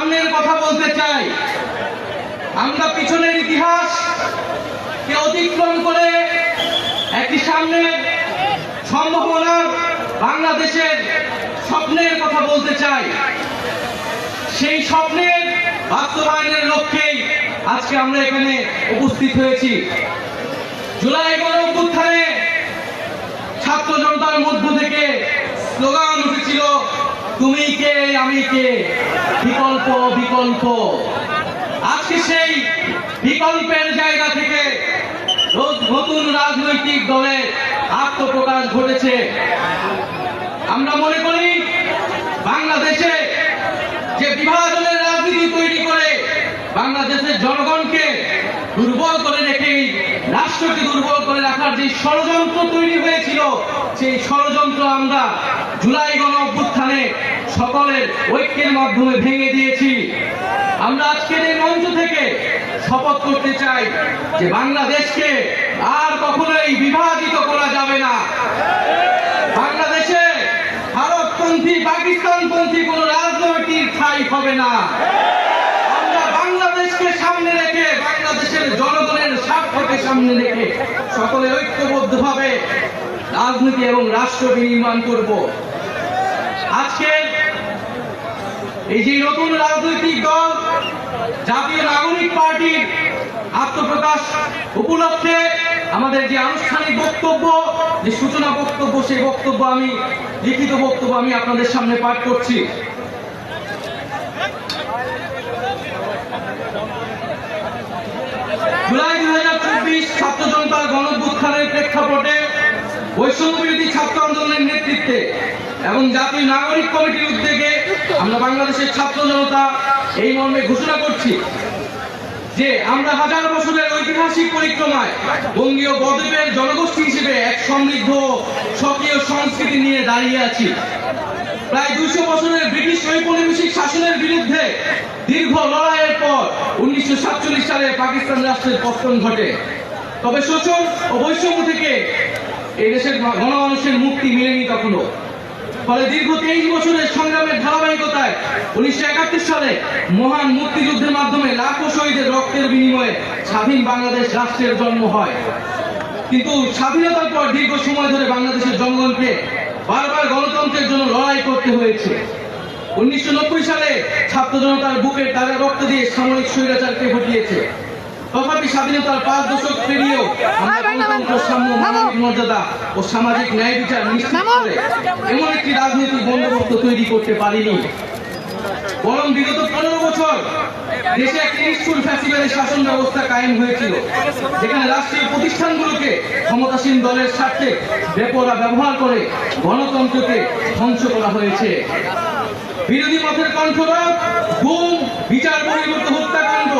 সামনের কথা বলতে চাই। আমরা পিছনের ইতিহাস কে অতিক্রম করে একটি সামনের সম্ভাবনার বাংলাদেশের স্বপ্নের কথা বলতে চাই। সেই স্বপ্নের বাস্তবায়নের লক্ষ্যেই আজকে আমরা এখানে উপস্থিত হয়েছি। জুলাই গণ অভ্যুত্থানে ছাত্র জনতার মধ্য থেকে তুমি কে, আমি কে? বিকল্প বিকল্প। আজকে সেই বিকল্পের জায়গা থেকে নতুন রাজনৈতিক দলের আত্মপ্রকাশ ঘটেছে। আমরা মনে করি, বাংলাদেশে যে বিভাজনের রাজনীতি তৈরি করে বাংলাদেশের জনগণকে দুর্বল করে রেখেই রাষ্ট্রকে দুর্বল করে রাখার যে ষড়যন্ত্র তৈরি হয়েছিল, সেই ষড়যন্ত্র আমরা জুলাই গণ অভ্যুত্থানে সকলের ঐক্যের মাধ্যমে ভেঙে দিয়েছি। আমরা আজকের এই মঞ্চ থেকে শপথ করতে চাই যে বাংলাদেশকে আর কখনোই বিভাজিত করা যাবে না। বাংলাদেশে ভারতপন্থী, পাকিস্তানপন্থী কোন রাজনৈতিক ঠাই হবে না। আমরা বাংলাদেশকে সামনে রেখে বাংলাদেশের স্বার্থকে সামনে রেখে সকলে ঐক্যবদ্ধভাবে রাজনীতি এবং রাষ্ট্র বিনির্মাণ করব। আজকে এই যে নতুন রাজনৈতিক দল, জাতীয় নাগরিক পার্টির আত্মপ্রকাশ উপলক্ষে আমাদের যে আনুষ্ঠানিক বক্তব্য, যে সূচনা বক্তব্য, সেই বক্তব্য আমি, লিখিত বক্তব্য আমি আপনাদের সামনে পাঠ করছি জুলাই দুই হাজার চব্বিশ ছাত্র জনতার গণভ্যুত্থানের প্রেক্ষাপটে বৈষম্য ছাত্র আন্দোলনের নেতৃত্বে এবং জাতীয় নাগরিক কমিটির উদ্যোগে আমরা বাংলাদেশের ছাত্র জনতা এই মর্মে ঘোষণা করছি যে আমরা হাজার বছরের ঐতিহাসিক পরিক্রমায় বঙ্গীয় বদ্বীপের জনগোষ্ঠী হিসেবে এক সমৃদ্ধ, সক্রিয় সংস্কৃতি নিয়ে দাঁড়িয়ে আছি। প্রায় দুশো বছরের ব্রিটিশ ঔপনিবেশিক শাসনের বিরুদ্ধে দীর্ঘ লড়াইয়ের পর উনিশশো সাতচল্লিশ সালে পাকিস্তান রাষ্ট্রের পতন ঘটে। তবে শোষণ ও বৈষম্য থেকে এই দেশের গণমানুষের মুক্তি মেলেনি তখনো ফলে দীর্ঘ তেইশ বছরের সংগ্রামের ধারাবাহিকতায় উনিশশো একাত্তর সালে মহান মুক্তিযুদ্ধের মাধ্যমে লাখো শহীদের রক্তের বিনিময়ে স্বাধীন বাংলাদেশ রাষ্ট্রের জন্ম হয়। কিন্তু স্বাধীনতার পর দীর্ঘ সময় ধরে বাংলাদেশের জনগণকে বারবার গণতন্ত্রের জন্য লড়াই করতে হয়েছে। উনিশশো নব্বই সালে ছাত্র জনতার বুকের তাজা রক্ত দিয়ে সামরিক স্বৈরাচারকে ঘটিয়েছে তথাপি স্বাধীনতার পাঁচ দশক পেরিয়েও আমরা গণতন্ত্র সাম্য মানবিক মর্যাদা ও সামাজিক ন্যায় বিচার নিশ্চিত করে এমন একটি রাজনৈতিক বন্দোবস্ত তৈরি করতে পারিনি। বরং বিগত পনেরো বছর দেশে একটি নিষ্ঠুর ফ্যাসিবাদের শাসন ব্যবস্থা কায়েম হয়েছিল যেখানে রাষ্ট্রীয় প্রতিষ্ঠানগুলোকে ক্ষমতাসীন দলের স্বার্থে বেপরা ব্যবহার করে গণতন্ত্রকে ধ্বংস করা হয়েছে। বিরোধী পথের কণ্ঠরোধ, গুম, বিচার বহির্ভূত হত্যাকাণ্ড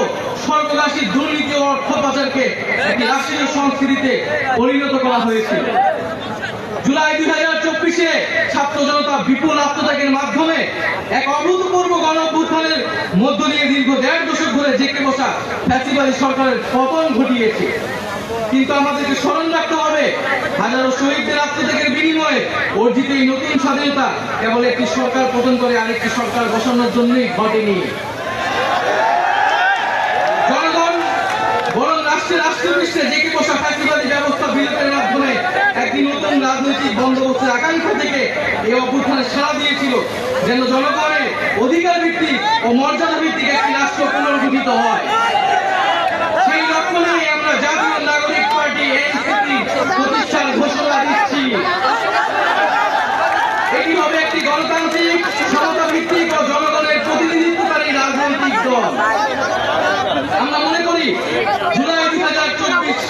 সর্বদাসী দুর্নীতি ও অর্থ পাচারকে একটি রাষ্ট্রীয় সংস্কৃতিতে পরিণত করা হয়েছে। জুলাই দুই হাজার চব্বিশে ছাত্র জনতা বিপুল আত্মত্যাগের মাধ্যমে এক অভূতপূর্ব গণ মধ্য দিয়ে দীর্ঘ দেড় দশক ধরে জেঁকে বসা ফ্যাসিবাদী সরকারের পতন ঘটিয়েছে। কিন্তু আমাদেরকে স্মরণ রাখতে হবে, হাজারো শহীদদের আত্মত্যাগের বিনিময়ে অর্জিত এই নতুন স্বাধীনতা কেবল একটি সরকার পতন করে আরেকটি সরকার বসানোর জন্যই ঘটেনি। রাজনৈতিক বন্দোবস্তের আকাঙ্ক্ষা থেকে এই অভ্যুত্থানে সাড়া দিয়েছিল, যেন জনগণের অধিকার ভিত্তিক ও মর্যাদা ভিত্তিক একটি রাষ্ট্র পুনর্গঠিত হয় সেই লক্ষ্য নিয়ে আমরা জাতীয় নাগরিক পার্টি এনসিপি প্রতিষ্ঠার ঘোষণা দিচ্ছি এটি হবে একটি গণতান্ত্রিক সমতা ভিত্তিক ও জনগণের প্রতিনিধিত্বকারী রাজনৈতিক দল আমরা মনে করি জুলাই দুই হাজার চব্বিশ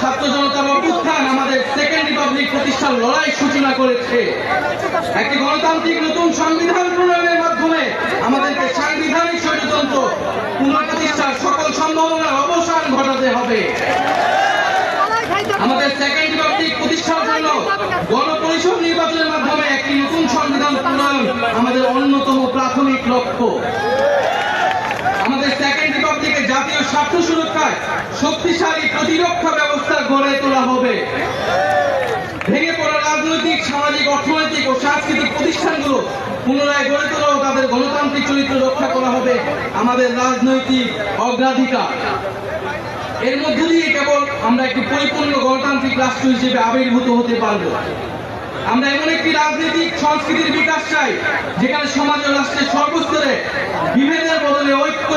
ছাত্র জনতার অভ্যুত্থান আমাদের সেকেন্ড রিপাবলিক প্রতিষ্ঠার লড়াই সূচনা করেছে। একটি গণতান্ত্রিক নতুন সংবিধান প্রণয়নের মাধ্যমে আমাদেরকে সাংবিধানিক স্বৈরতন্ত্র পুনঃপ্রতিষ্ঠার সকল সম্ভাবনার অবসান ঘটাতে হবে। আমাদের সেকেন্ড রিপাবলিক প্রতিষ্ঠার জন্য গণপরিষদ নির্বাচনের মাধ্যমে একটি নতুন সংবিধান প্রণয়ন আমাদের অন্যতম প্রাথমিক লক্ষ্য। আমাদের সেকেন্ড রিপাবলিকের জাতীয় স্বার্থ সুরক্ষায় শক্তিশালী প্রতিরক্ষা ব্যবস্থা গড়ে তোলা হবে। ভেঙে রাজনৈতিক, সামাজিক, অর্থনৈতিক ও সাংস্কৃতিক প্রতিষ্ঠানগুলো পুনরায় গড়ে তোলা ও তাদের গণতান্ত্রিক চরিত্র রক্ষা করা হবে আমাদের রাজনৈতিক অগ্রাধিকার। এর মধ্য দিয়ে কেবল আমরা একটি পরিপূর্ণ গণতান্ত্রিক রাষ্ট্র হিসেবে আবির্ভূত হতে পারব। আমরা এমন একটি রাজনৈতিক সংস্কৃতির বিকাশ চাই, যেখানে সমাজ ও রাষ্ট্রের সর্বস্তরে বিভেদের বদলে ঐক্য,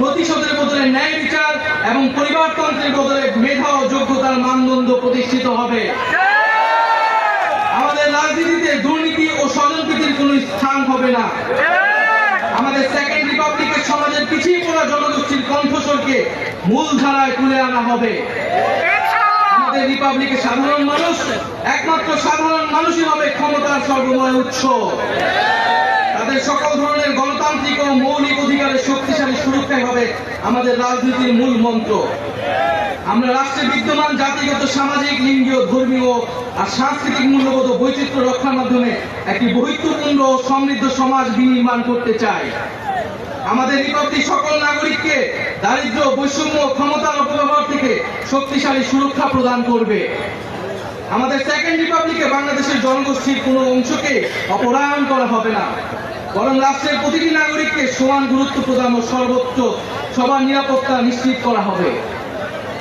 প্রতিশোধের বদলে ন্যায় বিচার এবং পরিবারতন্ত্রের বদলে মেধা ও যোগ্যতার মানদণ্ড প্রতিষ্ঠিত হবে। রাজনীতিতে দুর্নীতি ও স্বজনপ্রীতির কোন স্থান হবে না। আমাদের সেকেন্ড রিপাবলিকের সমাজের পিছিয়ে পড়া জনগোষ্ঠীর কণ্ঠস্বরকে মূল ধারায় তুলে আনা হবে। আমাদের রিপাবলিকের সাধারণ মানুষ, একমাত্র সাধারণ মানুষই হবে ক্ষমতার সর্বময় উৎস। তাদের সকল ধরনের গণতান্ত্রিক ও মৌলিক অধিকারের শক্তিশালী সুরক্ষাই হবে আমাদের রাজনীতির মূল মন্ত্র। আমরা রাষ্ট্রে বিদ্যমান জাতিগত, সামাজিক, লিঙ্গীয়, ধর্মীয় আর সাংস্কৃতিক মূল্যবোধ ও বৈচিত্র্য রক্ষার মাধ্যমে একটি বৈচিত্র্যপূর্ণ ও সমৃদ্ধ সমাজ বিনির্মাণ করতে চাই। আমাদের রিপাবলিক সকল নাগরিককে দারিদ্র, বৈষম্য ক্ষমতার অপব্যবহার থেকে শক্তিশালী সুরক্ষা প্রদান করবে। আমাদের সেকেন্ড রিপাবলিকে বাংলাদেশের জনগোষ্ঠীর কোনো অংশকে অপরায়ণ করা হবে না। বরং রাষ্ট্রের প্রতিটি নাগরিককে সমান গুরুত্ব প্রদান ও সর্বোচ্চ সবার নিরাপত্তা নিশ্চিত করা হবে।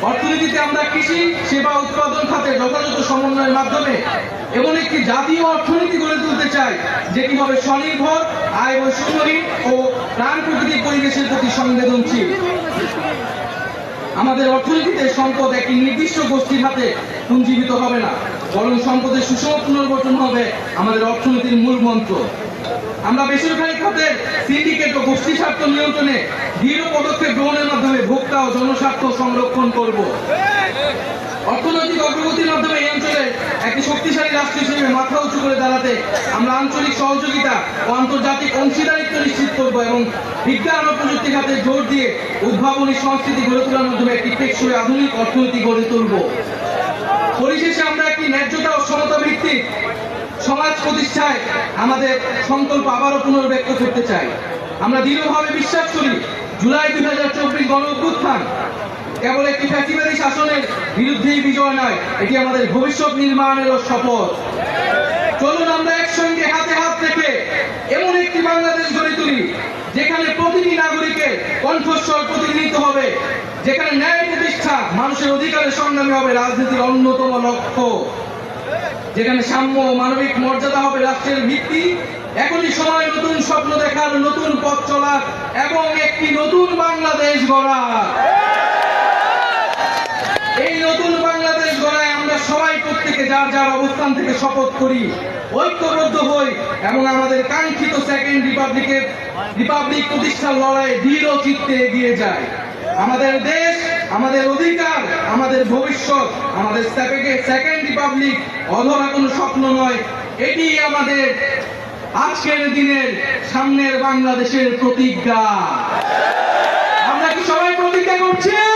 অর্থনীতিতে আমরা কৃষি, সেবা, উৎপাদন খাতে যথাযথ সমন্বয়ের মাধ্যমে এমন একটি জাতীয় অর্থনীতি গড়ে তুলতে চাই যেটি হবে স্বনির্ভর, আয় বৈষম্যহীন ও প্রাণ প্রকৃতির পরিবেশের প্রতি সংবেদনশীল। আমাদের অর্থনীতিতে সম্পদ একটি নির্দিষ্ট গোষ্ঠীর হাতে পুঞ্জীবিত হবে না, বরং সম্পদের সুষম পুনর্গঠন হবে আমাদের অর্থনীতির মূল মন্ত্র। আমরা বেসরকারি খাতের সিন্ডিকেট ও গোষ্ঠী স্বার্থ নিয়ন্ত্রণে দৃঢ় পদক্ষেপ গ্রহণের মাধ্যমে ভোক্তা ও জনস্বার্থ সংরক্ষণ করব। অর্থনৈতিক অগ্রগতির মাধ্যমে এই অঞ্চলে একটি শক্তিশালী রাষ্ট্র হিসেবে মাথা উঁচু করে দাঁড়াতে আমরা আঞ্চলিক সহযোগিতা ও আন্তর্জাতিক অংশীদারিত্ব নিশ্চিত করব এবং বিজ্ঞান ও প্রযুক্তি খাতে জোর দিয়ে উদ্ভাবনী সংস্কৃতি গড়ে তোলার মাধ্যমে একটি টেকসই আধুনিক অর্থনীতি গড়ে তুলব। পরিশেষে আমরা একটি ন্যায্যতা ও সমতা ভিত্তিক সমাজ প্রতিষ্ঠায় আমাদের সংকল্প আবারও পুনর্ব্যক্ত করতে চাই। আমরা দৃঢ়ভাবে বিশ্বাস করি, জুলাই দুই হাজার চব্বিশ গণ অভ্যুত্থান কেবল একটি ফ্যাসিবাদী শাসনের বিরুদ্ধেই বিজয় নয়, এটি আমাদের ভবিষ্যৎ নির্মাণেরও শপথ। চলুন আমরা একসঙ্গে হাতে হাত রেখে এমন একটি বাংলাদেশ গড়ে তুলি, যেখানে প্রতিটি নাগরিকের কণ্ঠস্বর প্রতিনিধিত্ব হবে, যেখানে ন্যায় প্রতিষ্ঠা মানুষের অধিকারের সংগ্রামী হবে রাজনীতির অন্যতম লক্ষ্য। যেখানে সাম্য মানবিক মর্যাদা হবে রাষ্ট্রের ভিত্তি। এখনই সময় নতুন স্বপ্ন দেখার, নতুন পথ চলার এবং একটি নতুন বাংলাদেশ গড়া এই নতুন বাংলাদেশ গড়ায় আমরা সবাই প্রত্যেকে যার যার অবস্থান থেকে শপথ করি। ঐক্যবদ্ধ হই এবং আমাদের কাঙ্ক্ষিত সেকেন্ড রিপাবলিকের রিপাবলিক প্রতিষ্ঠার লড়াই দৃঢ় চিত্তে এগিয়ে যায়। আমাদের দেশ, আমাদের অধিকার, আমাদের ভবিষ্যৎ, আমাদের সেকেন্ড রিপাবলিক অধরা কোনো স্বপ্ন নয়। এটি আমাদের আজকের দিনের সামনের বাংলাদেশের প্রতিজ্ঞা। আমরা কি সবাই প্রতিজ্ঞা করছি?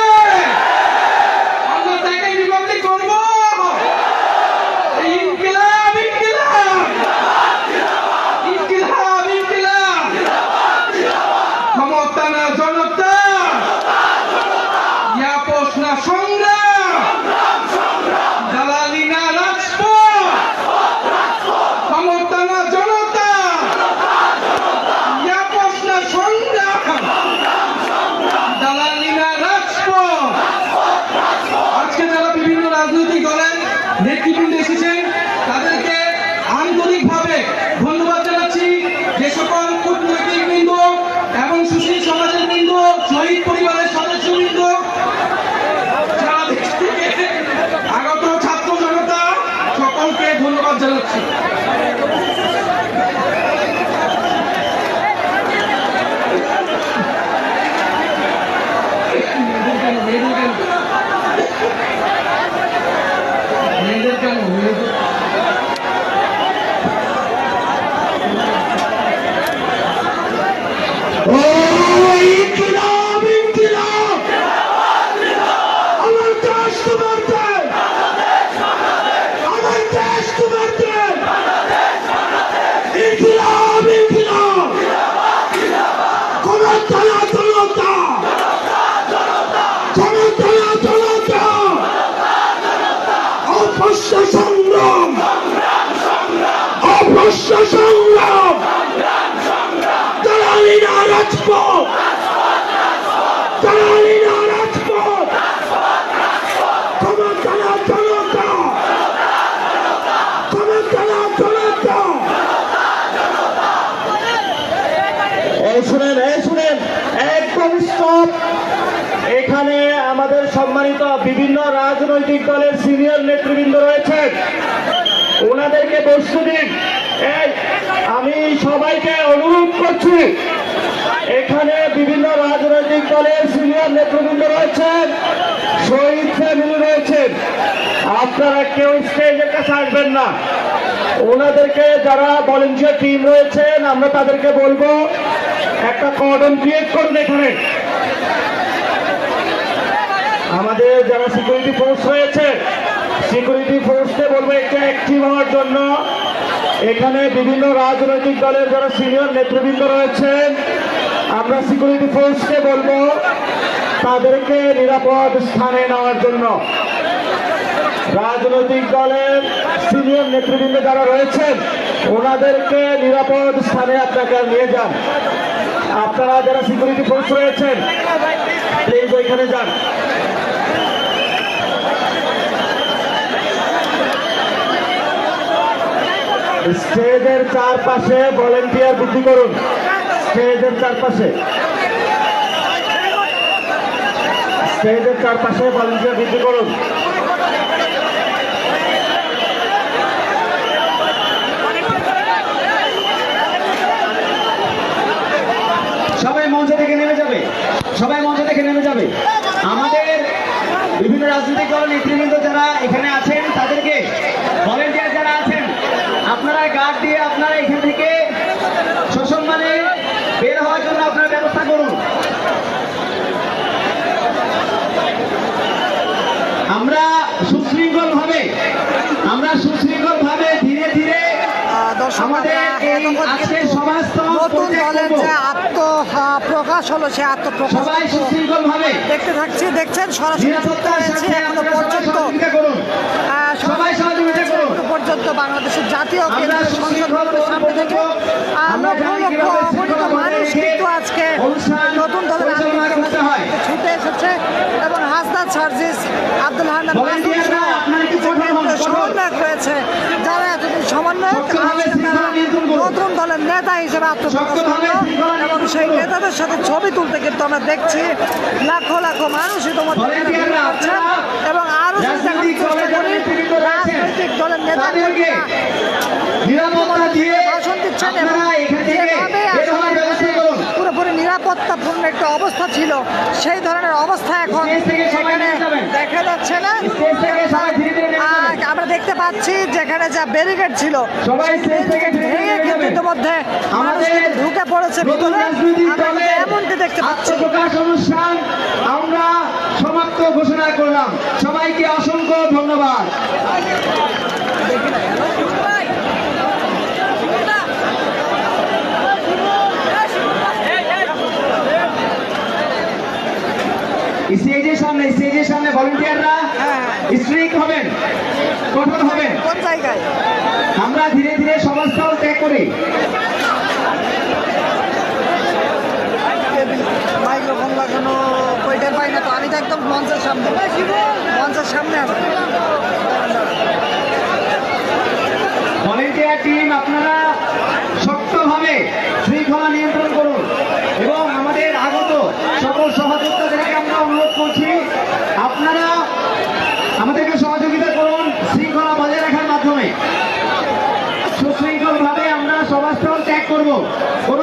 Thank you. অদৃশ্য সংগ্রাম দালালি না রাজপথ। শুনেন, এই শুনেন, একদম স্টপ এখানে আমাদের সম্মানিত বিভিন্ন রাজনৈতিক দলের সিনিয়র নেতৃবৃন্দ রয়েছেন। ওনাদেরকে বসতে দিন। আমি সবাইকে অনুরোধ করছি, এখানে বিভিন্ন রাজনৈতিক দলের সিনিয়র নেতৃবৃন্দ রয়েছেন, শহীদ ফ্যামিলি রয়েছেন। আপনারা কেউ স্টেজের কাছে আসবেন না। ওনাদেরকে যারা ভলেন্টিয়ার টিম রয়েছেন, আমরা তাদেরকে বলব, একটা কর্ডন ক্রিয়েট করুন এখানে। আমাদের যারা সিকিউরিটি ফোর্স রয়েছে সিকিউরিটি ফোর্সকে বলব একটু অ্যাক্টিভ হওয়ার জন্য এখানে বিভিন্ন রাজনৈতিক দলের যারা সিনিয়র নেতৃবৃন্দ রয়েছেন, আমরা সিকিউরিটি ফোর্সকে বলব, তাদেরকে নিরাপদ স্থানে নেওয়ার জন্য। রাজনৈতিক দলের সিনিয়র নেতৃবৃন্দ যারা রয়েছেন, ওনাদেরকে নিরাপদ স্থানে আপনাকে নিয়ে যান। আপনারা যারা সিকিউরিটি ফোর্স রয়েছেন প্লিজ ওইখানে যান। স্টেজের চারপাশে ভলেন্টিয়ার বৃদ্ধি করুন। স্টেজের চারপাশে। স্টেজের চারপাশে ভলেন্টিয়ার বৃদ্ধি করুন। সবাই মঞ্চ থেকে নেমে যাবে। সবাই মঞ্চ থেকে নেমে যাবে। আমাদের বিভিন্ন রাজনৈতিক দল নেতৃবৃন্দ যারা এখানে আছেন, তাদেরকে ভলেন্টিয়ার আপনারা গার্ড দিয়ে আপনারা এখান থেকে সসম্মানে বের হওয়ার জন্য আপনারা ব্যবস্থা করুন। আমরা সুশৃঙ্খল ভাবে আমরা সুশৃঙ্খল ভাবে ধীরে ধীরে আমাদের আজকের সমাজতন্ত্র নতুন প্রত্যেক দলের যে আত্ম প্রকাশ হলো সে আত্মপ্রকাশ সবাই সুশৃঙ্খল ভাবে দেখতে থাকছি দেখছেন সরাসরি যুক্ত হয়েছে এখনও সবাই পর্যন্ত। সহযোগিতা সবাই পর্যন্ত বাংলাদেশের জাতীয় কেন্দ্রীয় সংসদ ভবনের সামনে থেকে আমরা লক্ষ লক্ষ অগণিত মানুষ কিন্তু আজকে নতুন দলের। ছুটে এসেছে এবং হাসনাত সার্জিস আব্দুল হান্নান। সমন্বয়ক রয়েছে যারা এতদিন সমন্বয়ক। নতুন দলের নেতা হিসেবে আত্মপ্রকাশ করল সেই নেতাদের সাথে ছবি তুলতে কিন্তু আমরা দেখছি লাখো লাখো মানুষ ইতিমধ্যে এখানে ভিড় ভলেন্টিয়াররা এবং আরও রাজনৈতিক দলের দিয়ে ভাষণ দিচ্ছেন পুরোপুরি নিরাপত্তাপূর্ণ একটা অবস্থা ছিল সেই ধরনের অবস্থা এখন যাবেন। দেখা যাচ্ছে না। পাচ্ছি যেখানে যা ব্যারিকেড ছিল। ভেঙে কিন্তু ইতিমধ্যে আমাদের ঢুকে পড়েছে ভিতরে। এমনটি দেখতে পাচ্ছি। অনুষ্ঠান আমরা সমাপ্ত ঘোষণা করলাম। সবাইকে অসংখ্য ধন্যবাদ। স্টেজের সামনে স্টেজের সামনে ভলেন্টিয়াররা হ্যাঁ। স্ট্রিক হবেন। কঠোর হবেন কোন জায়গায়? আমরা ধীরে ধীরে সমাজস্থল ত্যাগ করি। মাইক্রোফোন লাগানো কইটার পাই না তো? আমি তো একদম মঞ্চের সামনে। মঞ্চের সামনে আছে। ভলেন্টিয়ার টিম আপনারা শক্তভাবে শৃঙ্খলা নিয়ন্ত্রণ করুন এবং আমাদের আগত সকল সহযোগিতাদেরকে আমরা অনুরোধ করছি আপনারা আমাদেরকে সহযোগিতা করুন শৃঙ্খলা বজায় রাখার মাধ্যমে সুশৃঙ্খলভাবে আমরা সমাজস্থল ত্যাগ করব কোনো